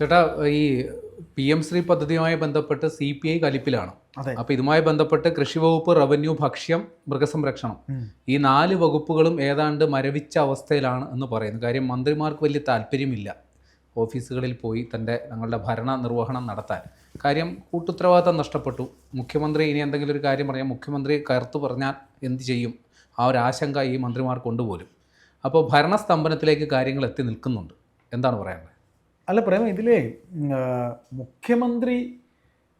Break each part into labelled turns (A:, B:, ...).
A: ചേട്ടാ ഈ P M Shri പദ്ധതിയുമായി ബന്ധപ്പെട്ട് സി പി ഐ കലിപ്പിലാണ്. അപ്പൊ ഇതുമായി ബന്ധപ്പെട്ട് കൃഷി വകുപ്പ് റവന്യൂ ഭക്ഷ്യം മൃഗസംരക്ഷണം. ഈ നാല് വകുപ്പുകളും ഏതാണ്ട് മരവിച്ച അവസ്ഥയിലാണ് എന്ന് പറയുന്നു. കാര്യം മന്ത്രിമാർക്ക് വലിയ താല്പര്യമില്ല ഓഫീസുകളിൽ പോയി തന്റെ തങ്ങളുടെ ഭരണ നിർവഹണം നടത്താൻ. കാര്യം കൂട്ടുത്തരവാദിത്തം നഷ്ടപ്പെട്ടു. മുഖ്യമന്ത്രി ഇനി എന്തെങ്കിലും ഒരു കാര്യം പറയാം മുഖ്യമന്ത്രി കയർത്തു പറഞ്ഞാൽ എന്ത് ചെയ്യും? ആ ഒരു ആശങ്ക ഈ മന്ത്രിമാർ പോലും അപ്പോൾ ഭരണസ്തംഭനത്തിലേക്ക് കാര്യങ്ങൾ എത്തി നിൽക്കുന്നുണ്ട്. എന്താണ് പറയാനുള്ളത്?
B: അല്ല പ്രേമ ഇതിലേ മുഖ്യമന്ത്രി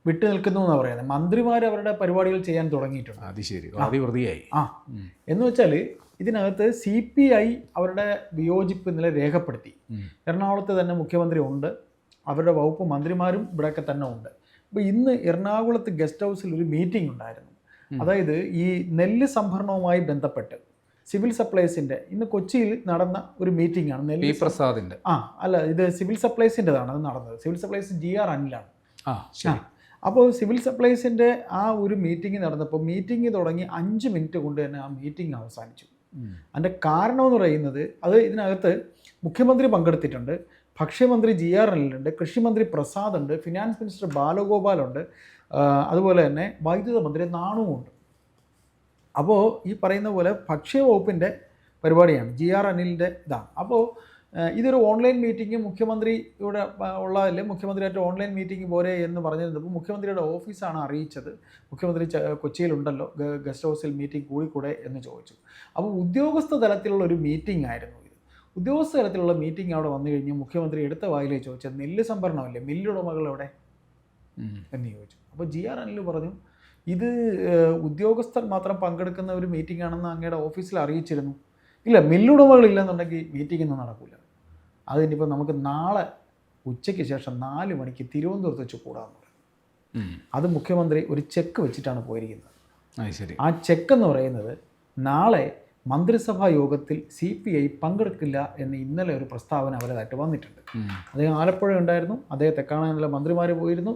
B: വിട്ടു നിൽക്കുന്നു എന്നാണ് പറയുന്നത് മന്ത്രിമാർ അവരുടെ പരിപാടികൾ ചെയ്യാൻ തുടങ്ങിയിട്ടുണ്ട്.
A: അത് ശരി. അതിവൃതിയായി
B: ആ. എന്ന് വെച്ചാൽ ഇതിനകത്ത് സി പി ഐ അവരുടെ വിയോജിപ്പ് ഇന്നലെ രേഖപ്പെടുത്തി. എറണാകുളത്ത് തന്നെ മുഖ്യമന്ത്രി ഉണ്ട്. അവരുടെ വകുപ്പ് മന്ത്രിമാരും ഇവിടെയൊക്കെ തന്നെ ഉണ്ട്. അപ്പോൾ ഇന്ന് എറണാകുളത്ത് ഗസ്റ്റ് ഹൗസിൽ ഒരു മീറ്റിംഗ് ഉണ്ടായിരുന്നു. അതായത് ഈ നെല്ല് സംഭരണവുമായി ബന്ധപ്പെട്ട് സിവിൽ സപ്ലൈസിന്റെ ഇന്ന് കൊച്ചിയിൽ നടന്ന ഒരു മീറ്റിംഗ് ആണ്. നെല്ലി
A: പ്രസാദിന്റെ പ്രസാദിന്റെ.
B: ആ അല്ല ഇത് സിവിൽ സപ്ലൈസിന്റെതാണ് അത് നടന്നത്. സിവിൽ സപ്ലൈസ് ജി ആർ അനിലാണ്.
A: ആ
B: അപ്പോൾ സിവിൽ സപ്ലൈസിന്റെ ആ ഒരു മീറ്റിംഗ് നടന്നപ്പോൾ മീറ്റിംഗ് തുടങ്ങി അഞ്ച് മിനിറ്റ് കൊണ്ട് തന്നെ ആ മീറ്റിംഗ് അവസാനിച്ചു. അതിന്റെ കാരണം എന്ന് പറയുന്നത് അത് ഇതിനകത്ത് മുഖ്യമന്ത്രി പങ്കെടുത്തിട്ടുണ്ട് ഭക്ഷ്യമന്ത്രി ജി ആർ എല്ലുണ്ട് കൃഷിമന്ത്രി പ്രസാദ് ഉണ്ട് ഫിനാൻസ് മിനിസ്റ്റർ ബാലഗോപാലുണ്ട് അതുപോലെ തന്നെ വൈദ്യുത മന്ത്രി നാണുവുണ്ട് അപ്പോൾ ഈ പറയുന്ന പോലെ ഭക്ഷ്യവകുപ്പിന്റെ പരിപാടിയാണ്. ജി ആർ അനിലിന്റെ ഇതാണ് അപ്പോൾ ഇതൊരു ഓൺലൈൻ മീറ്റിംഗ് മുഖ്യമന്ത്രിയുടെ ഇവിടെ ഉള്ളതല്ലേ? മുഖ്യമന്ത്രിയായിട്ട് ഓൺലൈൻ മീറ്റിംഗ് പോരെ എന്ന് പറഞ്ഞിരുന്നപ്പോൾ മുഖ്യമന്ത്രിയുടെ ഓഫീസാണ് അറിയിച്ചത്. മുഖ്യമന്ത്രി കൊച്ചിയിലുണ്ടല്ലോ. ഗസ്റ്റ് ഹൗസിൽ മീറ്റിംഗ് കൂടിക്കൂടെ എന്ന് ചോദിച്ചു. അപ്പോൾ ഉദ്യോഗസ്ഥ തലത്തിലുള്ള ഒരു മീറ്റിംഗ് ആയിരുന്നു ഇത്. ഉദ്യോഗസ്ഥ തലത്തിലുള്ള മീറ്റിംഗ് അവിടെ വന്നു കഴിഞ്ഞ് മുഖ്യമന്ത്രി എടുത്ത വായിലേ ചോദിച്ചത് നെല്ല് സംഭരണമല്ലേ? മില്ലുടമകൾ എവിടെ? എന്ന് ചോദിച്ചു. അപ്പോൾ ജി ആർ അനിൽ പറഞ്ഞു ഇത് ഉദ്യോഗസ്ഥർ മാത്രം പങ്കെടുക്കുന്ന ഒരു മീറ്റിംഗ് ആണെന്ന് അങ്ങയുടെ ഓഫീസിൽ അറിയിച്ചിരുന്നു. ഇല്ല മില്ലുടമകളില്ലെന്നുണ്ടെങ്കിൽ മീറ്റിംഗ് ഒന്നും നടക്കില്ല അതിനിപ്പോൾ നമുക്ക് നാളെ ഉച്ചയ്ക്ക് ശേഷം നാല് മണിക്ക് തിരുവനന്തപുരത്ത് വെച്ച് കൂടാമെന്ന് പറഞ്ഞു അത് മുഖ്യമന്ത്രി ഒരു ചെക്ക് വെച്ചിട്ടാണ് പോയിരിക്കുന്നത്. ആ ചെക്ക് എന്ന് പറയുന്നത് നാളെ മന്ത്രിസഭാ യോഗത്തിൽ സി പി ഐ പങ്കെടുക്കില്ല എന്ന് ഇന്നലെ ഒരു പ്രസ്താവന അവരതായിട്ട് വന്നിട്ടുണ്ട്. അദ്ദേഹം ആലപ്പുഴ ഉണ്ടായിരുന്നു അദ്ദേഹത്തെ കാണാനുള്ള മന്ത്രിമാർ പോയിരുന്നു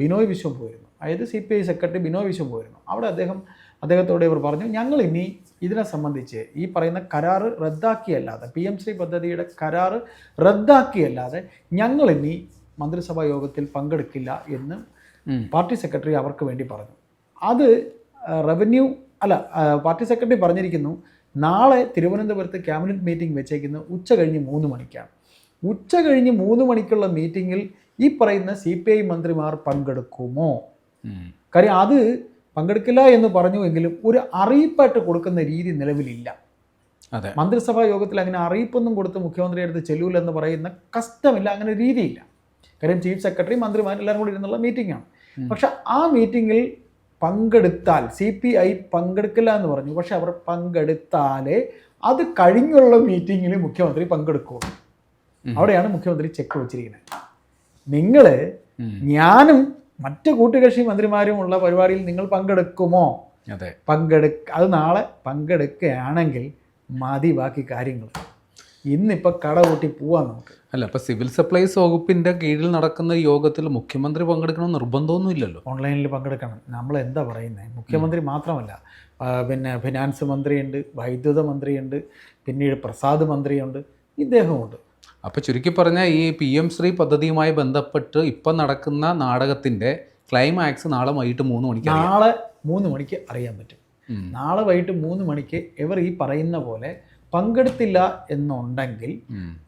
B: ബിനോയ് വിശ്വം പോയിരുന്നു. അതായത് C P I secretary Binoy Viswam പോയിരുന്നു അവിടെ അദ്ദേഹം അദ്ദേഹത്തോട് ഇവർ പറഞ്ഞു ഞങ്ങൾ ഇനി ഇതിനെ സംബന്ധിച്ച് ഈ പറയുന്ന കരാർ റദ്ദാക്കിയല്ലാതെ പി എം ശ്രീ പദ്ധതിയുടെ കരാർ റദ്ദാക്കിയല്ലാതെ ഞങ്ങൾ ഇനി മന്ത്രിസഭാ യോഗത്തിൽ പങ്കെടുക്കില്ല എന്ന് പാർട്ടി സെക്രട്ടറി അവർക്ക് വേണ്ടി പറഞ്ഞു. അത് റവന്യൂ അല്ല പാർട്ടി സെക്രട്ടറി പറഞ്ഞിരിക്കുന്നു നാളെ തിരുവനന്തപുരത്ത് ക്യാബിനറ്റ് മീറ്റിംഗ് വെച്ചേക്കുന്നത് ഉച്ച കഴിഞ്ഞ് മൂന്ന് മണിക്കാണ്. ഉച്ച കഴിഞ്ഞ് മൂന്ന് മണിക്കുള്ള മീറ്റിങ്ങിൽ ഈ പറയുന്ന സി പി ഐ മന്ത്രിമാർ പങ്കെടുക്കുമോ. കാര്യം അത് പങ്കെടുക്കില്ല എന്ന് പറഞ്ഞു എങ്കിലും ഒരു അറിയിപ്പായിട്ട് കൊടുക്കുന്ന രീതി നിലവിലില്ല.
A: അതെ.
B: മന്ത്രിസഭാ യോഗത്തിൽ അങ്ങനെ അറിയിപ്പൊന്നും കൊടുത്ത് മുഖ്യമന്ത്രിയുടെ അടുത്ത് ചെല്ലൂലെന്ന് പറയുന്ന കഷ്ടമില്ല അങ്ങനെ രീതിയില്ല. കാര്യം ചീഫ് സെക്രട്ടറി മന്ത്രിമാർ എല്ലാവരും കൂടി ഇരുന്നുള്ള മീറ്റിംഗാണ്. പക്ഷെ ആ മീറ്റിങ്ങിൽ പങ്കെടുത്താൽ സി പി ഐ പങ്കെടുക്കില്ല എന്ന് പറഞ്ഞു. പക്ഷെ അവർ പങ്കെടുത്താലേ അത് കഴിഞ്ഞുള്ള മീറ്റിങ്ങിൽ മുഖ്യമന്ത്രി പങ്കെടുക്കുള്ളൂ. അവിടെയാണ് മുഖ്യമന്ത്രി ചെക്ക് വെച്ചിരിക്കുന്നത്. നിങ്ങൾ. ഞാനും മറ്റ് കൂട്ടുകക്ഷി മന്ത്രിമാരും ഉള്ള പരിപാടിയിൽ നിങ്ങൾ പങ്കെടുക്കുമോ?
A: അതെ.
B: പങ്കെടുക്ക അത് നാളെ പങ്കെടുക്കുകയാണെങ്കിൽ മതി ബാക്കി കാര്യങ്ങൾ. ഇന്നിപ്പോൾ കട കൂട്ടി പോവാം നമുക്ക്.
A: അല്ല ഇപ്പൊ സിവിൽ സപ്ലൈസ് വകുപ്പിന്റെ കീഴിൽ നടക്കുന്ന യോഗത്തിൽ മുഖ്യമന്ത്രി പങ്കെടുക്കണമെന്ന് നിർബന്ധമൊന്നും ഇല്ലല്ലോ
B: ഓൺലൈനിൽ പങ്കെടുക്കണം. നമ്മൾ എന്താ പറയുന്നത് മുഖ്യമന്ത്രി മാത്രമല്ല പിന്നെ ഫിനാൻസ് മന്ത്രിയുണ്ട് വൈദ്യുത മന്ത്രിയുണ്ട് പിന്നീട് പ്രസാദ് മന്ത്രിയുണ്ട് ഇദ്ദേഹമുണ്ട്
A: അപ്പൊ ചുരുക്കി പറഞ്ഞാൽ ഈ പി എം ശ്രീ പദ്ധതിയുമായി ബന്ധപ്പെട്ട് ഇപ്പം നടക്കുന്ന നാടകത്തിന്റെ ക്ലൈമാക്സ് നാളെ വൈകിട്ട് മൂന്ന് മണിക്ക്.
B: നാളെ മൂന്ന് മണിക്ക് അറിയാൻ പറ്റും നാളെ വൈകിട്ട് മൂന്ന് മണിക്ക് ഇവർ ഈ പറയുന്ന പോലെ പങ്കെടുത്തില്ല എന്നുണ്ടെങ്കിൽ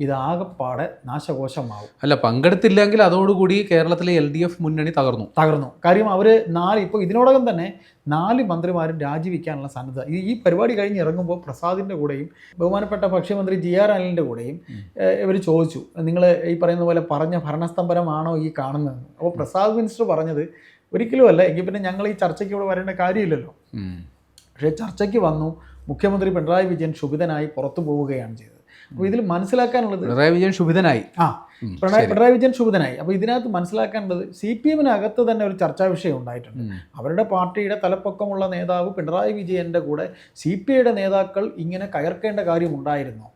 B: ഇതാകെപ്പാടെ നാശകോശമാവും.
A: അല്ല പങ്കെടുത്തില്ലെങ്കിൽ അതോടുകൂടി കേരളത്തിലെ എൽ ഡി എഫ് മുന്നണി തകർന്നു.
B: തകർന്നു. കാര്യം അവർ നാല് ഇപ്പോൾ ഇതിനോടകം തന്നെ നാല് മന്ത്രിമാരും രാജിവെക്കാനുള്ള സന്നദ്ധ ഈ ഈ പരിപാടി കഴിഞ്ഞ് ഇറങ്ങുമ്പോൾ പ്രസാദിന്റെ കൂടെയും ബഹുമാനപ്പെട്ട ഭക്ഷ്യമന്ത്രി ജി ആർ അനിലിന്റെ കൂടെയും ഇവർ ചോദിച്ചു. നിങ്ങൾ ഈ പറയുന്ന പോലെ പറഞ്ഞ ഭരണസ്തംഭനമാണോ ഈ കാണുന്നത്? അപ്പോൾ പ്രസാദ് മിനിസ്റ്റർ പറഞ്ഞത് ഒരിക്കലും അല്ല എങ്കിൽ പിന്നെ ഞങ്ങൾ ഈ ചർച്ചയ്ക്ക് ഇവിടെ വരേണ്ട കാര്യമില്ലല്ലോ. പക്ഷേ ചർച്ചയ്ക്ക് വന്നു. മുഖ്യമന്ത്രി പിണറായി വിജയൻ ശുഭിതനായി പുറത്തു പോവുകയാണ് ചെയ്തത്. അപ്പോൾ ഇതിൽ മനസ്സിലാക്കാനുള്ളത്
A: പിണറായി വിജയൻ ശുഭിതനായി
B: ആ പിണറായി പിണറായി വിജയൻ ശുഭിതനായി അപ്പോൾ ഇതിനകത്ത് മനസ്സിലാക്കേണ്ടത് സി പി എമ്മിനകത്ത് തന്നെ ഒരു ചർച്ചാ വിഷയം ഉണ്ടായിട്ടുണ്ട്. അവരുടെ പാർട്ടിയുടെ തലപ്പൊക്കമുള്ള നേതാവ് പിണറായി വിജയന്റെ കൂടെ സി പി ഐയുടെ നേതാക്കൾ ഇങ്ങനെ കയർക്കേണ്ട കാര്യമുണ്ടായിരുന്നോ.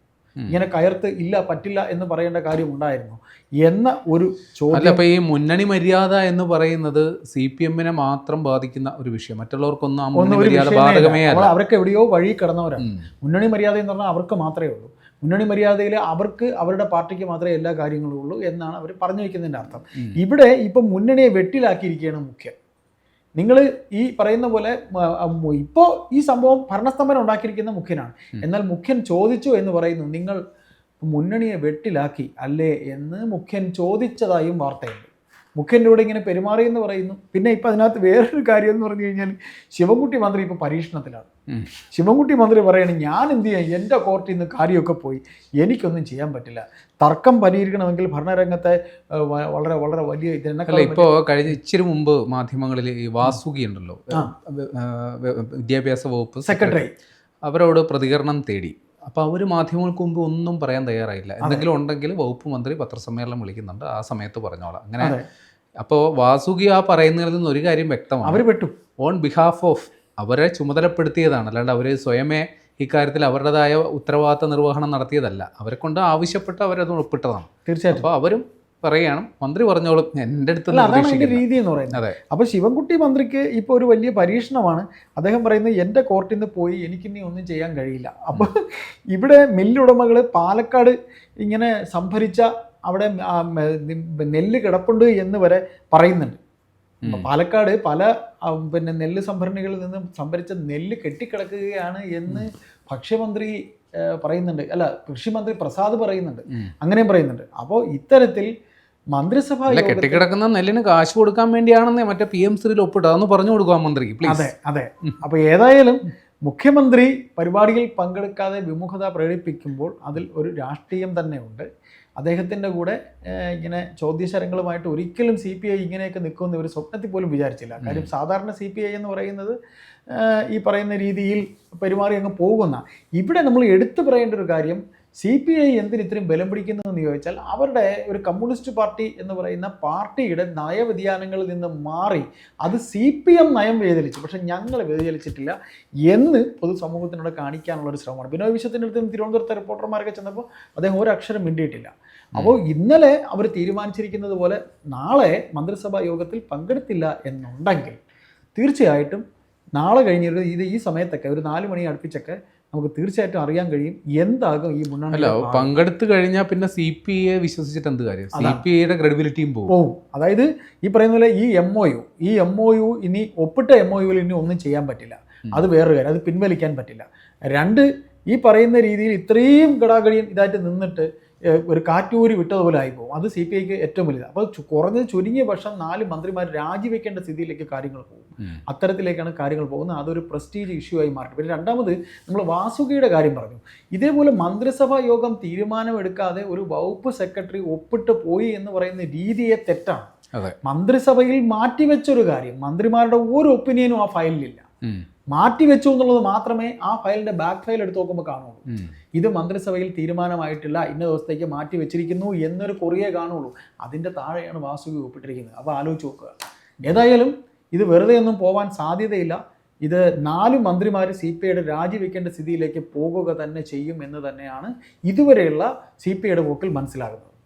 B: ഇങ്ങനെ കയർത്ത് ഇല്ല പറ്റില്ല എന്ന് പറയേണ്ട കാര്യമുണ്ടായിരുന്നോ എന്ന ഒരു ചോദ്യം
A: അല്ല ഈ മുന്നണി മര്യാദ എന്ന് പറയുന്നത് സി പി എമ്മിനെ മാത്രം ബാധിക്കുന്ന ഒരു വിഷയം. മറ്റുള്ളവർക്കൊന്നും ആ മുന്നണി മര്യാദ ബാധകമേ
B: അല്ല. അവരൊക്കെ എവിടെയോ വഴി കിടന്നവരാണ്. മുന്നണി മര്യാദ എന്ന് പറഞ്ഞാൽ അവർക്ക് മാത്രമേ ഉള്ളൂ. മുന്നണി മര്യാദയിൽ അവർക്ക് അവരുടെ പാർട്ടിക്ക് മാത്രമേ എല്ലാ കാര്യങ്ങളും ഉള്ളൂ എന്നാണ് അവർ പറഞ്ഞു വയ്ക്കുന്നതിന്റെ അർത്ഥം. ഇവിടെ ഇപ്പം മുന്നണിയെ വെട്ടിലാക്കിയിരിക്കുകയാണ് മുഖ്യം. നിങ്ങൾ ഈ പറയുന്ന പോലെ ഇപ്പോൾ ഈ സംഭവം ഭരണസ്തംഭനം ഉണ്ടാക്കിയിരിക്കുന്ന മുഖ്യനാണ്. എന്നാൽ മുഖ്യൻ ചോദിച്ചു എന്ന് പറയുന്നു നിങ്ങൾ മുന്നണിയെ വെട്ടിലാക്കി അല്ലേ? എന്ന് മുഖ്യൻ ചോദിച്ചതായും വാർത്തയുണ്ട്. മുഖ്യന്റെ കൂടെ ഇങ്ങനെ പെരുമാറി എന്ന് പറയുന്നു. പിന്നെ ഇപ്പം അതിനകത്ത് വേറൊരു കാര്യം എന്ന് പറഞ്ഞു കഴിഞ്ഞാൽ ശിവൻകുട്ടി മന്ത്രി ഇപ്പം പരീക്ഷണത്തിലാണ്. ശിവൻകുട്ടി മന്ത്രി പറയണ ഞാൻ എന്ത് ചെയ്യാം? എന്റെ കോർട്ടിൽ നിന്ന് കാര്യമൊക്കെ പോയി. എനിക്കൊന്നും ചെയ്യാൻ പറ്റില്ല. തർക്കം പരിഹരിക്കണമെങ്കിൽ ഭരണരംഗത്തെ വളരെ വളരെ വലിയ ഇതിനെ
A: ഇപ്പോൾ കഴിഞ്ഞ ഇച്ചിരി മുമ്പ് മാധ്യമങ്ങളിൽ ഈ വാസുകി ഉണ്ടല്ലോ വിദ്യാഭ്യാസ വകുപ്പ്
B: സെക്രട്ടറി.
A: അവരോട് പ്രതികരണം തേടി. അപ്പോൾ അവർ മാധ്യമങ്ങൾക്ക് മുമ്പ് ഒന്നും പറയാൻ തയ്യാറായില്ല. എന്തെങ്കിലും ഉണ്ടെങ്കിൽ വകുപ്പ് മന്ത്രി പത്രസമ്മേളനം വിളിക്കുന്നുണ്ട്. ആ സമയത്ത് പറഞ്ഞോളാം. അങ്ങനെ. അപ്പോൾ വാസുകി ആ പറയുന്നതിൽ നിന്ന് ഒരു കാര്യം വ്യക്തമാണ്.
B: അവർ പെട്ടു.
A: ഓൺ ബിഹാഫ് ഓഫ് അവരെ ചുമതലപ്പെടുത്തിയതാണ്. അല്ലാണ്ട് അവർ സ്വയമേ ഇക്കാര്യത്തിൽ അവരുടേതായ ഉത്തരവാദിത്ത നിർവഹണം നടത്തിയതല്ല. അവരെ കൊണ്ട് ആവശ്യപ്പെട്ട് അവരത് ഒപ്പിട്ടതാണ്.
B: തീർച്ചയായിട്ടും.
A: അപ്പോൾ അവരും പറയുകയാണ് മന്ത്രി പറഞ്ഞോളും എന്റെ അടുത്ത്
B: അതാണ് രീതി എന്ന് പറയുന്നത്.
A: അതെ.
B: അപ്പോൾ ശിവൻകുട്ടി മന്ത്രിക്ക് ഇപ്പോൾ ഒരു വലിയ പരീക്ഷണമാണ്. അദ്ദേഹം പറയുന്നത് എന്റെ കോർട്ടിൽ നിന്ന് പോയി എനിക്കിനി ഒന്നും ചെയ്യാൻ കഴിയില്ല. അപ്പോൾ ഇവിടെ മില്ലുടമകൾ പാലക്കാട് ഇങ്ങനെ സംഭരിച്ച അവിടെ നെല്ല് കിടപ്പുണ്ട് എന്ന് വരെ പറയുന്നുണ്ട്. പാലക്കാട് പല പിന്നെ നെല്ല് സംഭരണികളിൽ നിന്നും സംഭരിച്ച നെല്ല് കെട്ടിക്കിടക്കുകയാണ് എന്ന് ഭക്ഷ്യമന്ത്രി പറയുന്നുണ്ട്. അല്ല കൃഷിമന്ത്രി പ്രസാദ് പറയുന്നുണ്ട്. അങ്ങനെയും പറയുന്നുണ്ട്. അപ്പോൾ ഇത്തരത്തിൽ മന്ത്രിസഭ
A: കെട്ടിക്കിടക്കുന്ന നെല്ലിന് കാശ് കൊടുക്കാൻ വേണ്ടിയാണെന്നേ മറ്റേ പി എം ശ്രീയിൽ ഒപ്പിട്ട് അതൊന്ന് പറഞ്ഞു കൊടുക്കുക മന്ത്രി പ്ലീസ്
B: അതെ അതെ. അപ്പൊ ഏതായാലും മുഖ്യമന്ത്രി പരിപാടിയിൽ പങ്കെടുക്കാതെ വിമുഖത പ്രകടിപ്പിക്കുമ്പോൾ അതിൽ ഒരു രാഷ്ട്രീയം തന്നെ ഉണ്ട് അദ്ദേഹത്തിന്റെ കൂടെ ഇങ്ങനെ ചോദ്യശരങ്ങളുമായിട്ട് ഒരിക്കലും സി പി ഐ ഇങ്ങനെയൊക്കെ നിൽക്കുമെന്ന് ഇവർ സ്വപ്നത്തിൽ പോലും വിചാരിച്ചില്ല. കാര്യം സാധാരണ സി പി ഐ എന്ന് പറയുന്നത് ഈ പറയുന്ന രീതിയിൽ പെരുമാറി അങ്ങ് പോകുന്ന. ഇവിടെ നമ്മൾ എടുത്തു പറയേണ്ട ഒരു കാര്യം സി പി ഐ എന്തിന് ഇത്രയും ബലം പിടിക്കുന്നു എന്ന് ചോദിച്ചാൽ അവരുടെ ഒരു കമ്മ്യൂണിസ്റ്റ് പാർട്ടി എന്ന് പറയുന്ന പാർട്ടിയുടെ നയവ്യതിയാനങ്ങളിൽ നിന്ന് മാറി അത് സി പി എം നയം വ്യതിചലിച്ചു പക്ഷേ ഞങ്ങൾ വ്യതിചലിച്ചിട്ടില്ല എന്ന് പൊതുസമൂഹത്തിനോട് കാണിക്കാനുള്ള ഒരു ശ്രമമാണ്. ബിനോയ് വിശ്വത്തിന്റെ അടുത്ത് തിരുവനന്തപുരത്തെ റിപ്പോർട്ടർമാരൊക്കെ ചെന്നപ്പോൾ അദ്ദേഹം ഒരക്ഷരം മിണ്ടിയിട്ടില്ല. അപ്പോൾ ഇന്നലെ അവർ തീരുമാനിച്ചിരിക്കുന്നത് പോലെ നാളെ മന്ത്രിസഭാ യോഗത്തിൽ പങ്കെടുത്തില്ല എന്നുണ്ടെങ്കിൽ തീർച്ചയായിട്ടും നാളെ കഴിഞ്ഞൊരു ഇത് ഈ സമയത്തൊക്കെ ഒരു നാല് മണി അടുപ്പിച്ചൊക്കെ നമുക്ക് തീർച്ചയായിട്ടും അറിയാൻ കഴിയും എന്താകും ഈ
A: അല്ല
B: മുന്നണി
A: പങ്കെടുത്തു കഴിഞ്ഞാൽ പിന്നെ സി പി ഐയെ വിശ്വസിച്ചിട്ട് എന്ത് കാര്യം? സി പി ഐയുടെ ക്രെഡിബിലിറ്റിയും പോകും.
B: അതായത് ഈ പറയുന്ന പോലെ ഈ എം ഒ യു ഈ എം ഒ യു ഇനി ഒപ്പിട്ട എം ഒ യുവിൽ ഇനി ഒന്നും ചെയ്യാൻ പറ്റില്ല. അത് വേറൊരു കാര്യം അത് പിൻവലിക്കാൻ പറ്റില്ല. രണ്ട് ഈ പറയുന്ന രീതിയിൽ ഇത്രയും ഗടാഗടിയും ഇതായിട്ട് നിന്നിട്ട് ഒരു കാറ്റൂരി വിട്ടതുപോലെ ആയിപ്പോകും പോകും അത് സി പി ഐക്ക് ഏറ്റവും വലുത് അപ്പോൾ കുറഞ്ഞ കുറഞ്ഞത് ചുരുങ്ങിയ പക്ഷം നാല് മന്ത്രിമാർ രാജിവെക്കേണ്ട സ്ഥിതിയിലേക്ക് കാര്യങ്ങൾ പോകും. അത്തരത്തിലേക്കാണ് കാര്യങ്ങൾ പോകുന്നത്. അതൊരു പ്രസ്റ്റീജ് ഇഷ്യൂ ആയി മാറി. പിന്നെ രണ്ടാമത് നമ്മൾ വാസുകിയുടെ കാര്യം പറഞ്ഞു. ഇതേപോലെ മന്ത്രിസഭാ യോഗം തീരുമാനമെടുക്കാതെ ഒരു വകുപ്പ് സെക്രട്ടറി ഒപ്പിട്ട് പോയി എന്ന് പറയുന്ന രീതിയെ തെറ്റാണ്. മന്ത്രിസഭയിൽ മാറ്റിവെച്ചൊരു കാര്യം. മന്ത്രിമാരുടെ ഒരു ഒപ്പീനിയനും ആ ഫയലിലില്ല.
A: ഉം.
B: മാറ്റിവെച്ചു എന്നുള്ളത് മാത്രമേ ആ ഫയലിന്റെ ബാക്ക് ഫയൽ എടുത്ത് നോക്കുമ്പോൾ കാണുള്ളൂ. ഇത് മന്ത്രിസഭയിൽ തീരുമാനമായിട്ടില്ല. ഇന്ന ദിവസത്തേക്ക് മാറ്റി വെച്ചിരിക്കുന്നു എന്നൊരു കുറിയേ കാണുള്ളൂ. അതിന്റെ താഴെയാണ് വാസുകി ഒപ്പിട്ടിരിക്കുന്നത്. അപ്പോൾ ആലോചിച്ച് നോക്കുക. ഏതായാലും ഇത് വെറുതെ ഒന്നും പോവാൻ സാധ്യതയില്ല. ഇത് നാല് മന്ത്രിമാർ സി പി ഐയുടെ രാജിവെക്കേണ്ട സ്ഥിതിയിലേക്ക് പോകുക തന്നെ ചെയ്യും എന്ന് തന്നെയാണ് ഇതുവരെയുള്ള സി പി ഐയുടെ പോക്കിൽ മനസ്സിലാകുന്നത്.